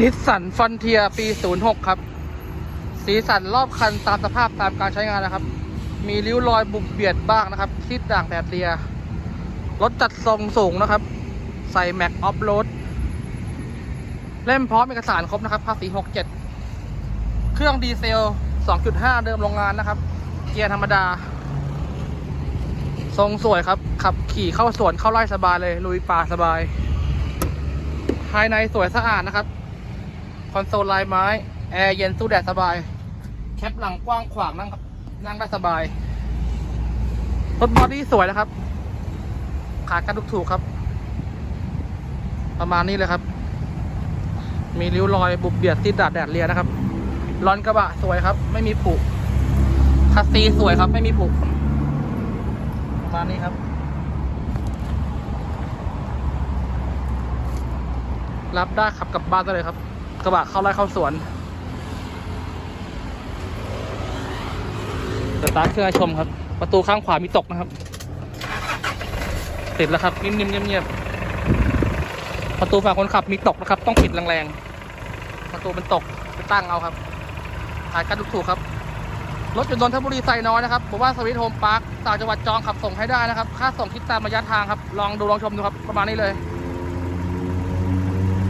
นิสสันฟอนเทียปี 06 ครับ สีสันรอบคันตามสภาพตามการใช้งานนะครับ มีริ้วรอยบุบเบียดบ้างนะครับซีดด่างแดดเดีย รถจัดทรงสูงนะครับ ใส่แม็กออฟโรดเล่มพร้อมเอกสารครบนะครับ ภาษี 67 เครื่องดีเซล 2.5 เดิมโรงงานนะครับ เกียร์ธรรมดา ทรงสวยครับ ขับขี่เข้าสวนเข้าไร่สบายเลย ลุยป่าสบาย ภายในสวยสะอาดนะครับ อนโซลลายไม้ แอร์เย็นสู้แดดสบาย แคปหลังกว้างขวางนั่งครับนั่งได้สบาย รถบอดี้สวยนะครับ ขากระดุกถูกครับ ประมาณนี้เลยครับ มีริ้วรอยบุบเบียดติดดาดแดดเรียนะครับลอนกระบะสวยครับ ไม่มีผุคัสซีสวยครับ ไม่มีผุประมาณนี้ครับ รับได้ขับกลับบ้านได้เลยครับ กระบะเข้าไร่เข้าสวนสตาร์ทเครื่องชมครับ ประตูข้างขวามีตกนะครับ ติดแล้วครับนิ่มๆเงียบๆประตูฝั่งคนขับมีตกนะครับ ต้องปิดแรงๆ ประตูมันตกไปตั้งเอาครับขายกันถูกๆครับ รถอยู่นนทบุรีไซน้อยนะครับผมว่าสวิตโฮมพาร์คต่างจังหวัดจองขับส่งให้ได้นะครับ ค่าส่งคิดตามระยะทางครับ ลองดูลองชมดูครับ ประมาณนี้เลย